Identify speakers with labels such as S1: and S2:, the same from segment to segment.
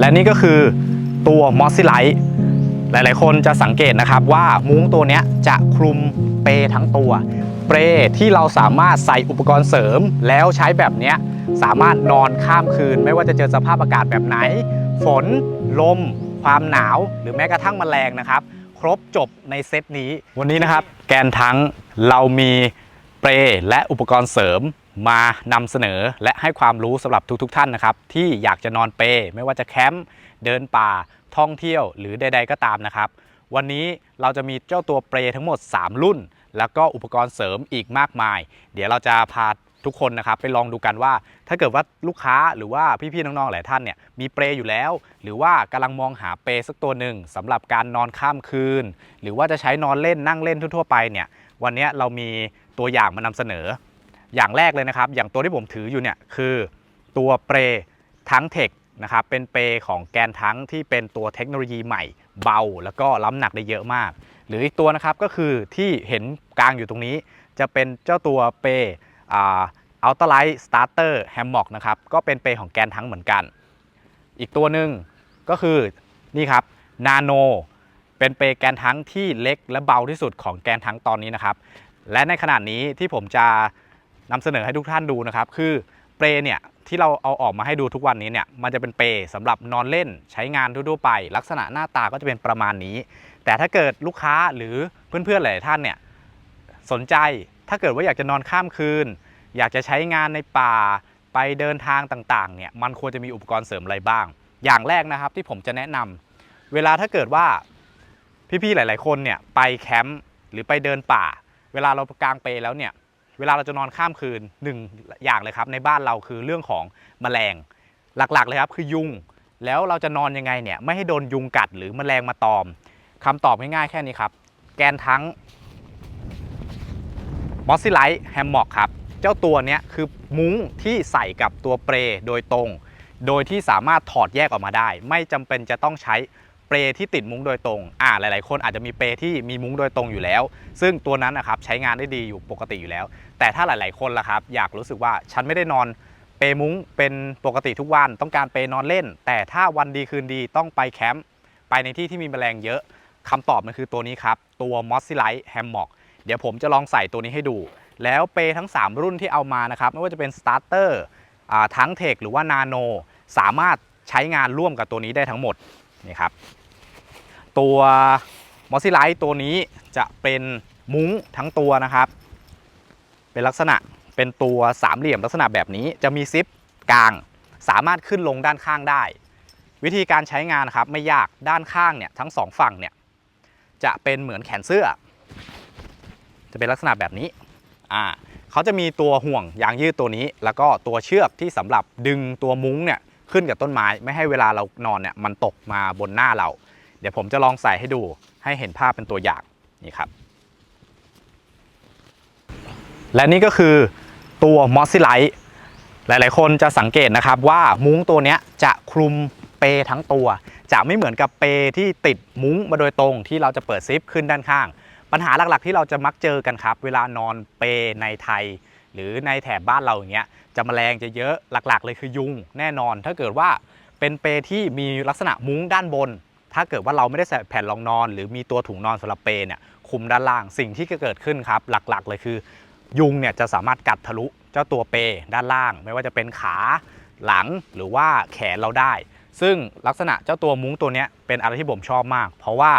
S1: และนี่ก็คือตัวมอสซิไลท์หลายๆ คนจะสังเกตนะครับว่ามุ้งตัวนี้จะคลุมเปทั้งตัว เปรที่เราสามารถใส่อุปกรณ์เสริมแล้วใช้แบบนี้สามารถนอนข้ามคืน ไม่ว่าจะเจอสภาพอากาศแบบไหน ฝน ลม ความหนาว หรือแม้กระทั่งแมลงนะครับ ครบจบในเซตนี้ วันนี้นะครับ แกนทั้งเรามีเปรและอุปกรณ์เสริม มานำเสนอและให้ความรู้สำหรับทุกๆทท่านนะครับ ที่อยากจะนอนเปไม่ว่าจะแคมป์เดินป่าท่องเที่ยวหรือใด ๆ ก็ตามนะครับ วันนี้เราจะมีเจ้าตัวเปรทั้งหมด 3 รุ่น แล้วก็อุปกรณ์เสริมอีกมากมาย เดี๋ยวเราจะพาทุกคนนะครับไปลองดูกันว่า ถ้าเกิดว่าลูกค้าหรือว่าพี่ๆน้องๆหลายท่านเนี่ยมีเปรอยู่แล้ว หรือว่ากำลังมองหาเปรสักตัวหนึ่งสำหรับการนอนข้ามคืน หรือว่าจะใช้นอนเล่นนั่งเล่นทั่วๆไปเนี่ยวันนี้เรามีตัวอย่างมานำเสนอ อย่างแรกเลยนะครับ อย่างตัวที่ผมถืออยู่เนี่ยคือตัวเปรทั้งเทคนะครับเป็นเปรของแกนทั้งที่เป็นตัวเทคโนโลยีใหม่เบา แล้วก็ล้ำหนักได้เยอะมาก หรืออีกตัวนะครับก็คือที่เห็นกลางอยู่ตรงนี้ จะเป็นเจ้าตัวเปรอัลตไลท์สตาร์เตอร์แฮมม็อกนะครับก็เป็นเปรของแกนทั้งเหมือนกัน อีกตัวหนึ่งก็คือนี่ครับนาโนเป็นเปรแกนทั้งที่เล็กและเบาที่สุดของแกนทั้งตอนนี้นะครับ และในขณะนี้ที่ผมจะ นำเสนอให้ทุกท่านดูนะครับ คือเปรเนี่ยที่เราเอาออกมาให้ดูทุกวันนี้เนี่ยมันจะเป็นเปรสำหรับนอนเล่นใช้งานทั่วๆไป ลักษณะหน้าตาก็จะเป็นประมาณนี้ แต่ถ้าเกิดลูกค้าหรือเพื่อนๆหลายท่านเนี่ยสนใจถ้าเกิดว่าอยากจะนอนข้ามคืน อยากจะใช้งานในป่าไปเดินทางต่างๆเนี่ยมันควรจะมีอุปกรณ์เสริมอะไรบ้าง อย่างแรกนะครับที่ผมจะแนะนำเวลาถ้าเกิดว่าพี่ๆหลาย ๆ คนเนี่ยไปแคมป์หรือไปเดินป่า เวลาเรากางเปแล้วเนี่ย เวลาเราจะนอนข้ามคืนหนึ่งอย่างเลยครับ ในบ้านเราคือเรื่องของแมลงหลักๆเลยครับคือยุง แล้วเราจะนอนยังไงเนี่ยไม่ให้โดนยุงกัดหรือแมลงมาตอมคำตอบง่ายๆแค่นี้ครับ แกนทั้งมอสซิไลท์แฮมม็อกครับ เจ้าตัวเนี้ยคือมุ้งที่ใส่กับตัวเปรโดยตรง โดยที่สามารถถอดแยกออกมาได้ ไม่จำเป็นจะต้องใช้ เปรที่ติดมุ้งโดยตรง อ่าหลาย ๆ คนอาจจะมีเปรที่มีมุ้งโดยตรงอยู่แล้ว ซึ่งตัวนั้นนะครับใช้งานได้ดีอยู่ปกติอยู่แล้ว แต่ถ้าหลาย ๆ คนล่ะครับ อยากรู้สึกว่าฉันไม่ได้นอนเปรมุ้งเป็นปกติทุกวันต้องการเปรนอนเล่น แต่ถ้าวันดีคืนดีต้องไปแคมป์ไปในที่ที่มีแมลงเยอะคำตอบมันคือตัวนี้ครับ ตัว m o s s i l i t e Hammock เดี๋ยวผมจะลองใส่ตัวนี้ให้ดู แล้วเปรทั้ง 3 รุ่นที่เอามานะครับ ไม่ว่าจะเป็น Starter อ่าทั้งเทคหรือว่า Nano สามารถใช้งานร่วมกับตัวนี้ได้ทั้งหมดนี่ครับ ตัวมอสซิไลท์ตัวนี้จะเป็นมุ้งทั้งตัวนะครับ เป็นลักษณะเป็นตัวสามเหลี่ยมลักษณะแบบนี้จะมีซิปกลาง สามารถขึ้นลงด้านข้างได้ วิธีการใช้งานนะครับไม่ยากด้านข้างเนี่ยทั้งสองฝั่งเนี่ยจะเป็นเหมือนแขนเสื้อ จะเป็นลักษณะแบบนี้อ่าเขาจะมีตัวห่วงยางยืดตัวนี้ แล้วก็ตัวเชือกที่สำหรับดึงตัวมุ้งเนี่ยขึ้นกับต้นไม้ ไม่ให้เวลาเรานอนเนี่ยมันตกมาบนหน้าเรา เดี๋ยวผมจะลองใส่ให้ดูให้เห็นภาพเป็นตัวอย่างนี่ครับ และนี่ก็คือตัวมอสซิไลท์หลาย ๆ คนจะสังเกตนะครับว่ามุ้งตัวเนี้ยจะคลุมเปทั้งตัว จะไม่เหมือนกับเปที่ติดมุ้งมาโดยตรงที่เราจะเปิดซิปขึ้นด้านข้าง ปัญหาหลัก ๆ ที่เราจะมักเจอกันครับ เวลานอนเปในไทย หรือในแถบบ้านเราอย่างเงี้ยจะแมลงจะเยอะหลัก ๆ เลยคือยุงแน่นอน ถ้าเกิดว่าเป็นเปที่มีลักษณะมุ้งด้านบน ถ้าเกิดว่าเราไม่ได้ใส่แผ่นรองนอน หรือมีตัวถุงนอนสำหรับเปรเนี่ยคุมด้านล่างสิ่งที่จะเกิดขึ้นครับหลักๆ เลยคือ ยุงเนี่ยจะสามารถกัดทะลุเจ้าตัวเปรด้านล่าง ไม่ว่าจะเป็นขาหลังหรือว่าแขนเราได้ ซึ่งลักษณะเจ้าตัวมุ้งตัวนี้เป็นอะไรที่ผมชอบมาก เพราะว่า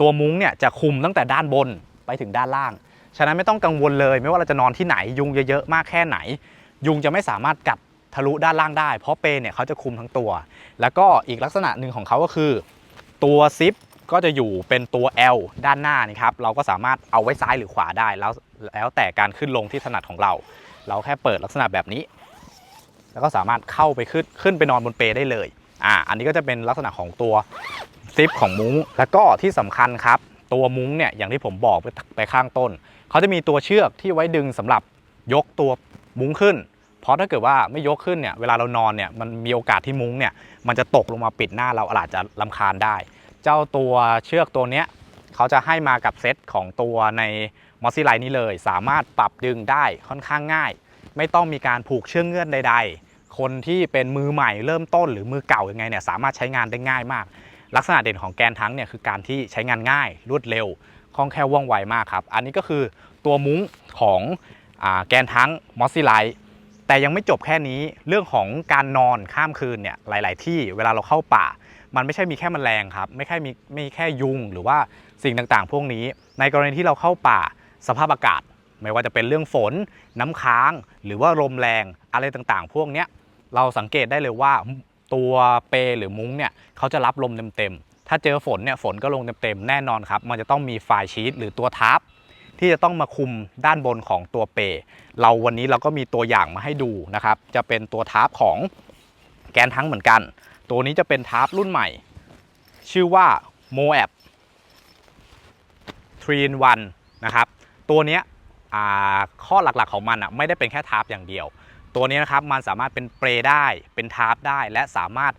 S1: ตัวมุ้งเนี่ยจะคุมตั้งแต่ด้านบนไปถึงด้านล่าง ฉะนั้นไม่ต้องกังวลเลย ไม่ว่าเราจะนอนที่ไหนยุงเยอะๆมากแค่ไหน ยุงจะไม่สามารถกัดทะลุด้านล่างได้ เพราะเปรเนี่ยเขาจะคุมทั้งตัว แล้วก็อีกลักษณะหนึ่งของเขาก็คือ ตัวซิปก็จะอยู่เป็นตัว L ด้านหน้านี่ครับ เราก็สามารถเอาไว้ซ้ายหรือขวาได้แล้วแล้วแต่การขึ้นลงที่ถนัดของเรา เราแค่เปิดลักษณะแบบนี้ แล้วก็สามารถเข้าไปขึ้นขึ้นไปนอนบนเปได้เลยอ่าอันนี้ก็จะเป็นลักษณะของตัวซิปของมุ้ง แล้วก็ที่สำคัญครับ ตัวมุ้งเนี่ยอย่างที่ผมบอกไปไปข้างต้น เขาจะมีตัวเชือกที่ไว้ดึงสำหรับยกตัวมุ้งขึ้น เพราะถ้าเกิดว่าไม่ยกขึ้นเนี่ยเวลาเรานอนเนี่ยมันมีโอกาสที่มุ้งเนี่ยมันจะตกลงมาปิดหน้าเราอาจจะลำคาญได้ เจ้าตัวเชือกตัวเนี้ยเขาจะให้มากับเซตของตัวในมอสซี่ไลน์นี้เลย สามารถปรับดึงได้ค่อนข้างง่าย ไม่ต้องมีการผูกเชือกเงื่อนใดคนที่เป็นมือใหม่เริ่มต้นหรือมือเก่ายังไงเนี่ยสามารถใช้งานได้ง่ายมาก ลักษณะเด่นของแกนทั้งเนี่ยคือการที่ใช้งานง่ายรวดเร็วคล่องแคล่วว่องไวมากครับ อันนี้ก็คือตัวมุ้งของอแกนทั้งมอสซิไลท์ แต่ยังไม่จบแค่นี้เรื่องของการนอนข้ามคืนเนี่ยหลาย ๆ ที่เวลาเราเข้าป่า มันไม่ใช่มีแค่มแมลงครับไม่ใช่มีไม่แค่ยุงหรือว่าสิ่งต่างๆ พวกนี้ ในกรณีที่เราเข้าป่าสภาพอากาศ ไม่ว่าจะเป็นเรื่องฝน น้ำค้าง หรือว่าลมแรงอะไรต่างๆ พวกเนี้ยเราสังเกตได้เลยว่าตัวเปลหรือมุ้งเนี่ยเขาจะรับลมเต็มๆถ้าเจอฝนเนี่ยฝนก็ลงเต็มๆแน่นอนครับมันจะต้องมีไฟชีตหรือตัวทับ ที่จะต้องมาคุมด้านบนของตัวเป เราวันนี้เราก็มีตัวอย่างมาให้ดูนะครับ จะเป็นตัวทับของแกนทั้งเหมือนกัน ตัวนี้จะเป็นทับรุ่นใหม่ ชื่อว่า Moab 3 in 1นะครับ ตัวนี้ข้อหลักๆของมันอะไม่ได้เป็นแค่ทาร์ปอย่างเดียว ตัวนี้นะครับมันสามารถเป็นเปรได้ เป็นทาร์ปได้ และสามารถ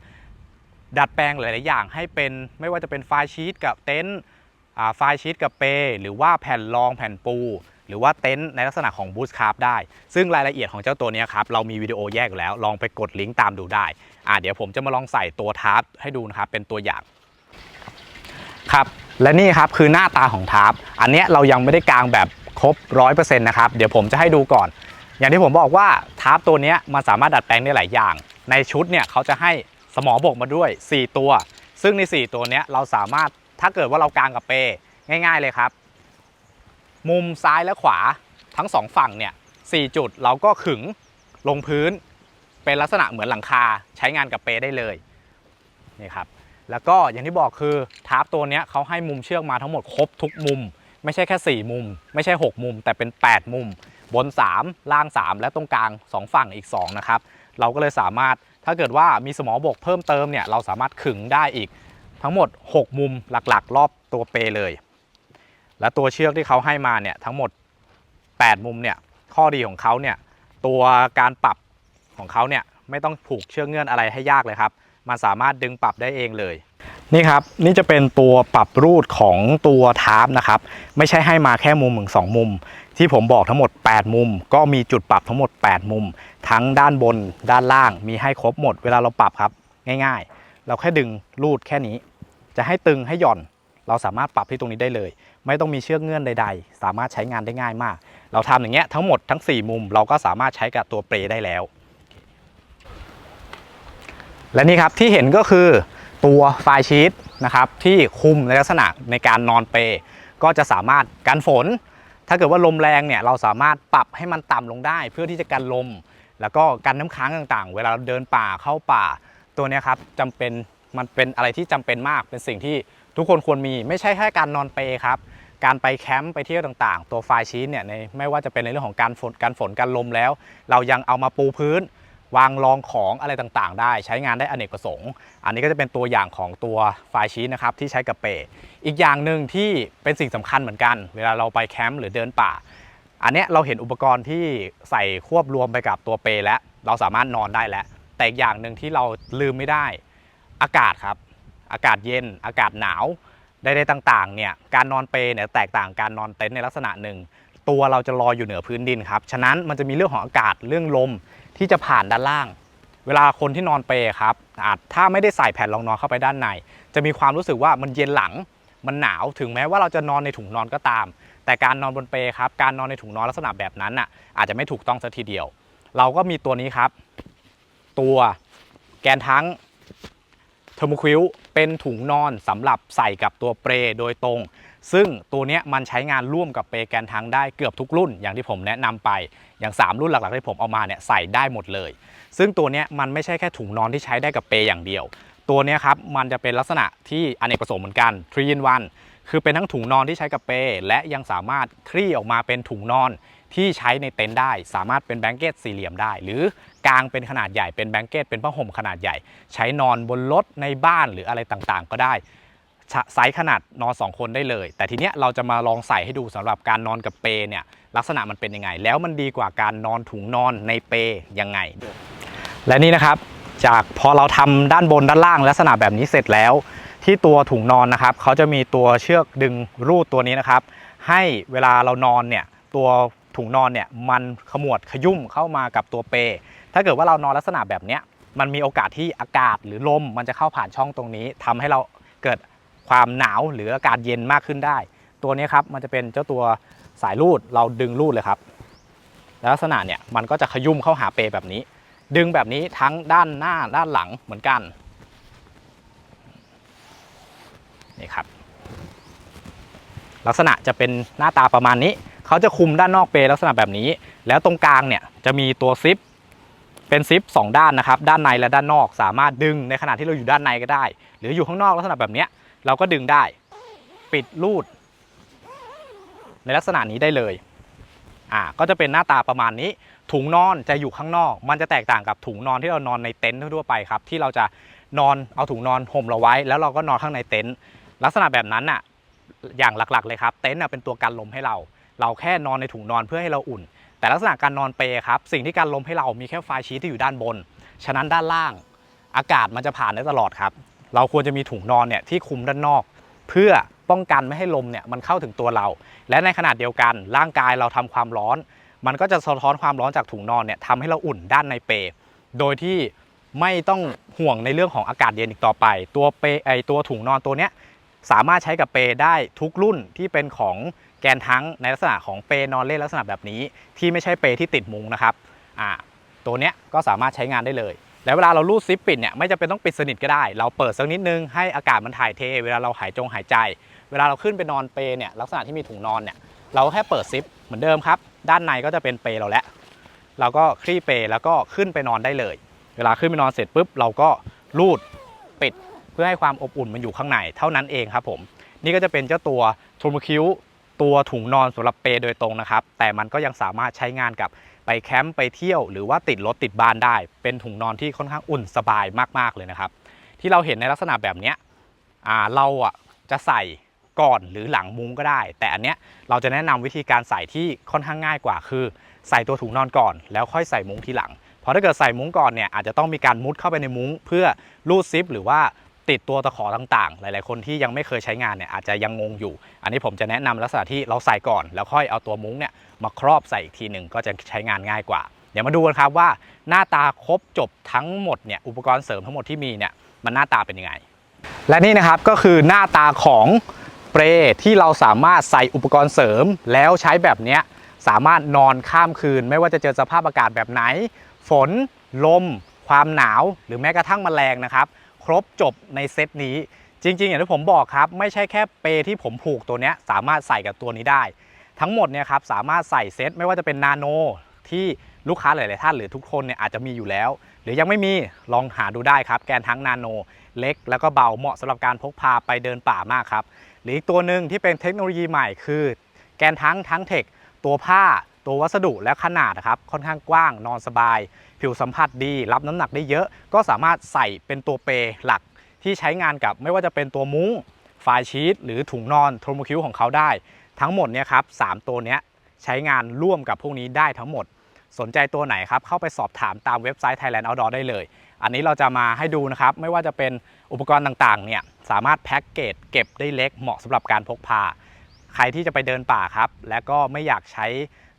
S1: ดัดแปลงหลายๆอย่างให้เป็นไม่ว่าจะเป็นไฟล์ชีตกับเต็นท์ ไฟล์ชีตกับเป หรือว่าแผ่นรองแผ่นปู หรือว่าเต็นท์ในลักษณะของบูสคาร์ฟได้ ซึ่งรายละเอียดของเจ้าตัวนี้ครับเรามีวิดีโอแยกแล้วลองไปกดลิงก์ตามดูได้อ่าเดี๋ยวผมจะมาลองใส่ตัวทาร์ปให้ดูนะครับเป็นตัวอย่างครับและนี่ครับคือหน้าตาของทาร์ปอันเนี้ยเรายังไม่ได้กางแบบครบ 100%นะครับเดี๋ยวผมจะให้ดูก่อน อย่างที่ผมบอกว่าทาร์ปตัวนี้มันสามารถดัดแปลงได้หลายอย่าง ในชุดเนี่ยเขาจะให้สมอบกมาด้วย 4 ตัว ซึ่งใน 4 ตัวนี้เราสามารถ ถ้าเกิดว่าเรากางกับเปง่าย ๆเลยครับ มุมซ้ายและขวาทั้งสองฝั่งเนี่ยสจุดเราก็ขึงลงพื้น เป็นลักษณะเหมือนหลังคาใช้งานกับเปได้เลยนี่ครับแล้วก็อย่างที่บอกคือทาร์ปตัวเนี้ยเขาให้มุมเชือกมาทั้งหมดครบทุกมุม ไม่ใช่แค่ 4 มุม ไม่ใช่ 6 มุม แต่เป็น 8 มุม บน 3 ล่าง 3 และตรงกลาง 2 ฝั่งอีก 2 นะครับ เราก็เลยสามารถถ้าเกิดว่ามีสมอบกเพิ่มเติมเนี่ยเราสามารถขึงได้อีก ทั้งหมด 6 มุมหลักๆ รอบตัวเปเลย และตัวเชือกที่เขาให้มาเนี่ยทั้งหมด 8 มุมเนี่ยข้อดีของเขาเนี่ยตัวการปรับของเขาเนี่ยไม่ต้องผูกเชือกเงื่อนอะไรให้ยากเลยครับ มันสามารถดึงปรับได้เองเลย นี่ครับนี่จะเป็นตัวปรับรูดของตัวทาร์ปนะครับ ไม่ใช่ให้มาแค่มุมหนึ่งสองมุม ที่ผมบอกทั้งหมด 8 มุม ก็มีจุดปรับทั้งหมด 8 มุม ทั้งด้านบนด้านล่างมีให้ครบหมดเวลาเราปรับครับง่าย ๆ เราแค่ดึงรูดแค่นี้ จะให้ตึงให้หย่อน เราสามารถปรับที่ตรงนี้ได้เลย ไม่ต้องมีเชือกเงื่อนใด ๆ สามารถใช้งานได้ง่ายมาก เราทำอย่างเงี้ยทั้งหมดทั้ง 4 มุม เราก็สามารถใช้กับตัวเปรได้แล้ว และนี่ครับที่เห็นก็คือตัวไฟล์ชีตนะครับที่คุมในลักษณะในการนอนเปรก็จะสามารถกันฝน ถ้าเกิดว่าลมแรงเนี่ยเราสามารถปรับให้มันต่ำลงได้ เพื่อที่จะกันลม แล้วก็กันน้ำค้างต่างๆ เวลาเราเดินป่าเข้าป่า ตัวนี้ครับจำเป็นมันเป็นอะไรที่จำเป็นมากเป็นสิ่งที่ทุกคนควรมี ไม่ใช่แค่การนอนเปครับการไปแคมป์ไปเที่ยวต่างๆ ตัวไฟล์ชีตเนี่ยในไม่ว่าจะเป็นในเรื่องของการฝนการฝนการลมแล้ว เรายังเอามาปูพื้น วางรองของอะไรต่างๆ ได้ ใช้งานได้อเนกประสงค์ อันนี้ก็จะเป็นตัวอย่างของตัวไฟล์ชีตนะครับที่ใช้กับเปอีกอย่างหนึ่งที่เป็นสิ่งสำคัญเหมือนกัน เวลาเราไปแคมป์หรือเดินป่า อันนี้เราเห็นอุปกรณ์ที่ใส่ควบรวมไปกับตัวเปแล้วเราสามารถนอนได้แล้ว แต่อีกอย่างหนึ่งที่เราลืมไม่ได้ อากาศครับ อากาศเย็น อากาศหนาวใดๆต่างๆเนี่ยการนอนเปรเนี่ยแตกต่างการนอนเต็นท์ในลักษณะหนึ่ง ตัวเราจะลอยอยู่เหนือพื้นดินครับฉะนั้นมันจะมีเรื่องของอากาศเรื่องลมที่จะผ่านด้านล่าง เวลาคนที่นอนเปรครับอาจถ้าไม่ได้ใส่แผ่นรองนอนเข้าไปด้านใน จะมีความรู้สึกว่ามันเย็นหลังมันหนาวถึงแม้ว่าเราจะนอนในถุงนอนก็ตาม แต่การนอนบนเปรครับการนอนในถุงนอนลักษณะแบบนั้นน่ะอาจจะไม่ถูกต้องสัทีเดียว เราก็มีตัวนี้ครับ ตัวแกนทั้งเทอร์โมคิวเป็นถุงนอนสำหรับใส่กับตัวเปรโดยตรง ซึ่งตัวนี้มันใช้งานร่วมกับเปรแกนทั้งได้เกือบทุกรุ่น อย่างที่ผมแนะนำไป อย่าง 3 รุ่นหลักๆที่ผมเอามาเนี่ยใส่ได้หมดเลย ซึ่งตัวนี้มันไม่ใช่แค่ถุงนอนที่ใช้ได้กับเปรอย่างเดียว ตัวนี้ครับมันจะเป็นลักษณะที่อเนกประสงค์เหมือนกัน3 in 1คือเป็นทั้งถุงนอนที่ใช้กับเปรและยังสามารถคลี่ออกมาเป็นถุงนอนที่ใช้ในเต็นท์ได้ สามารถเป็นแบงเกตสี่เหลี่ยมได้ หรือ กางเป็นขนาดใหญ่เป็นแบงเกตเป็นผ้าห่มขนาดใหญ่ ใช้นอนบนรถในบ้านหรืออะไรต่างๆ ก็ได้ไซส์ขนาดนอน 2 คนได้เลย แต่ทีเนี้ยเราจะมาลองใส่ให้ดูสำหรับการนอนกับเปเนี่ยลักษณะมันเป็นยังไง แล้วมันดีกว่าการนอนถุงนอนในเปยังไง และนี่นะครับจากพอเราทำด้านบนด้านล่างลักษณะแบบนี้เสร็จแล้ว ที่ตัวถุงนอนนะครับเขาจะมีตัวเชือกดึงรูดตัวนี้นะครับ ให้เวลาเรานอนเนี่ยตัวถุงนอนเนี่ยมันขมวดขยุ่มเข้ามากับตัวเป ถ้าเกิดว่าเรานอนลักษณะแบบเนี้ยมันมีโอกาสที่อากาศหรือลมมันจะเข้าผ่านช่องตรงนี้ทำให้เราเกิดความหนาวหรืออากาศเย็นมากขึ้นได้ ตัวนี้ครับมันจะเป็นเจ้าตัวสายรูดเราดึงรูดเลยครับแล้วลักษณะเนี่ยมันก็จะขยุ่มเข้าหาเปแบบนี้ ดึงแบบนี้ทั้งด้านหน้าด้านหลังเหมือนกันนี่ครับลักษณะจะเป็นหน้าตาประมาณนี้ เขาจะคุมด้านนอกเปลักษณะแบบนี้ แล้วตรงกลางเนี่ยจะมีตัวซิป เป็นซิปสองด้านนะครับ ด้านในและด้านนอกสามารถดึงในขณะที่เราอยู่ด้านในก็ได้ หรืออยู่ข้างนอกลักษณะแบบนี้เราก็ดึงได้ ปิดรูด ในลักษณะนี้ได้เลยอ่าก็จะเป็นหน้าตาประมาณนี้ ถุงนอนจะอยู่ข้างนอก มันจะแตกต่างกับถุงนอนที่เรานอนในเต็นท์ทั่วไปครับ ที่เราจะนอนเอาถุงนอนห่มเราไว้ แล้วเราก็นอนข้างในเต็นท์ลักษณะแบบนั้นน่ะอย่างหลักๆเลยครับ เต็นท์เป็นตัวกันลมให้เรา เราแค่นอนในถุงนอนเพื่อให้เราอุ่น แต่ลักษณะการนอนเปครับสิ่งที่กันลมให้เรามีแค่ไฟชีทที่อยู่ด้านบน ฉะนั้นด้านล่างอากาศมันจะผ่านได้ตลอดครับ เราควรจะมีถุงนอนเนี่ยที่คุมด้านนอก เพื่อป้องกันไม่ให้ลมเนี่ยมันเข้าถึงตัวเรา และในขณะเดียวกันร่างกายเราทำความร้อน มันก็จะสะท้อนความร้อนจากถุงนอนเนี่ยทำให้เราอุ่นด้านในเป โดยที่ไม่ต้องห่วงในเรื่องของอากาศเย็นอีกต่อไป ตัวเปไอตัวถุงนอนตัวเนี้ยสามารถใช้กับเปได้ทุกรุ่นที่เป็นของ แกนทั้งในลักษณะของเปนอนเล่นลักษณะแบบนี้ ที่ไม่ใช่เปที่ติดมุงนะครับอ่าตัวเนี้ยก็สามารถใช้งานได้เลย แล้วเวลาเราลูดซิปปิดเนี่ยไม่จำเป็นต้องปิดสนิทก็ได้ เราเปิดสักนิดนึงให้อากาศมันถ่ายเท เวลาเราหายจงหายใจ เวลาเราขึ้นไปนอนเปลเนี่ยลักษณะที่มีถุงนอนเนี่ยเราแค่เปิดซิปเหมือนเดิมครับด้านในก็จะเป็นเปเราแล้วเราก็คลี่เปแล้วก็ขึ้นไปนอนได้เลย เวลาขึ้นไปนอนเสร็จปุ๊บเราก็ลูดปิดเพื่อให้ความอบอุ่นมันอยู่ข้างในเท่านั้นเองครับผม นี่ก็จะเป็นเจ้าตัวโทรมคิว ตัวถุงนอนสำหรับเปโดยตรงนะครับ แต่มันก็ยังสามารถใช้งานกับไปแคมป์ไปเที่ยว หรือว่าติดรถติดบ้านได้ เป็นถุงนอนที่ค่อนข้างอุ่นสบายมากๆเลยนะครับ ที่เราเห็นในลักษณะแบบเนี้ยเราอะจะใส่ก่อนหรือหลังมุ้งก็ได้ แต่อันเนี้ยเราจะแนะนำวิธีการใส่ที่ค่อนข้างง่ายกว่า คือ ใส่ตัวถุงนอนก่อน แล้วค่อยใส่มุ้งทีหลัง เพราะถ้าเกิดใส่มุ้งก่อนเนี่ยอาจจะต้องมีการมุดเข้าไปในมุ้ง เพื่อรูดซิปหรือว่า ติดตัวตะขอต่างๆ หลายๆ คนที่ยังไม่เคยใช้งานเนี่ยอาจจะยังงงอยู่ อันนี้ผมจะแนะนำลักษณะที่เราใส่ก่อน แล้วค่อยเอาตัวมุ้งเนี่ยมาครอบใส่อีกทีหนึ่งก็จะใช้งานง่ายกว่า เดี๋ยวมาดูกันครับว่าหน้าตาครบจบทั้งหมดเนี่ยอุปกรณ์เสริมทั้งหมดที่มีเนี่ยมันหน้าตาเป็นยังไง และนี่นะครับก็คือหน้าตาของเปรที่เราสามารถใส่อุปกรณ์เสริมแล้วใช้แบบเนี้ยสามารถนอนข้ามคืน ไม่ว่าจะเจอสภาพอากาศแบบไหน ฝน ลม ความหนาว หรือแม้กระทั่งแมลงนะครับ ครบจบในเซตนี้ จริง ๆ อย่างที่ผมบอกครับ ไม่ใช่แค่เปที่ผมผูกตัวนี้สามารถใส่กับตัวนี้ได้ ทั้งหมดเนี่ยครับสามารถใส่เซตไม่ว่าจะเป็นนาโนที่ลูกค้าหลาย ๆ ท่านหรือทุกคนเนี่ยอาจจะมีอยู่แล้ว หรือยังไม่มีลองหาดูได้ครับ แกนทั้งนาโนเล็ก แล้วก็เบาเหมาะสำหรับการพกพาไปเดินป่ามากครับหรืออีกตัวหนึ่งที่เป็นเทคโนโลยีใหม่คือ แกนทั้งทั้งเทคตัวผ้า ตัววัสดุและขนาดนะครับค่อนข้างกว้างนอนสบาย ผิวสัมผัสดี รับน้ำหนักได้เยอะ ก็สามารถใส่เป็นตัวเปหลักที่ใช้งานกับไม่ว่าจะเป็นตัวมุ้งไฟชีตหรือถุงนอนโทรโมคิวของเขาได้ ทั้งหมดเนี่ยครับสามตัวเนี้ยใช้งานร่วมกับพวกนี้ได้ทั้งหมด สนใจตัวไหนครับ เข้าไปสอบถามตามเว็บไซต์ Thailand Outdoor ได้เลย อันนี้เราจะมาให้ดูนะครับ ไม่ว่าจะเป็นอุปกรณ์ต่างๆ เนี่ย สามารถแพ็กเกจเก็บได้เล็กเหมาะสำหรับการพกพา ใครที่จะไปเดินป่าครับ และก็ไม่อยากใช้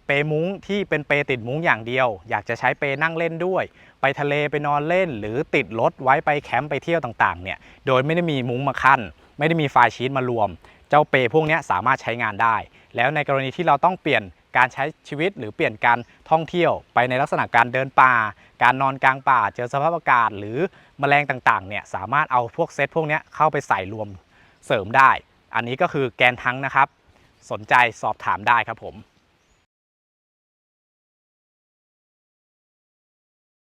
S1: เปมุ้งที่เป็นเปติดมุ้งอย่างเดียว อยากจะใช้เปนั่งเล่นด้วย ไปทะเลไปนอนเล่น หรือติดรถไว้ไปแคมป์ไปเที่ยวต่างๆเนี่ยโดยไม่ได้มีมุ้งมาขั้นไม่ได้มีไฟล์ชีตมารวม เจ้าเปพวกนี้สามารถใช้งานได้ แล้วในกรณีที่เราต้องเปลี่ยนการใช้ชีวิตหรือเปลี่ยนการท่องเที่ยวไปในลักษณะการเดินป่า การนอนกลางป่า เจอสภาพอากาศหรือแมลงต่างๆเนี่ยสามารถเอาพวกเซตพวกนี้เข้าไปใส่รวมเสริมได้ อันนี้ก็คือแกนทั้งนะครับ สนใจสอบถามได้ครับผม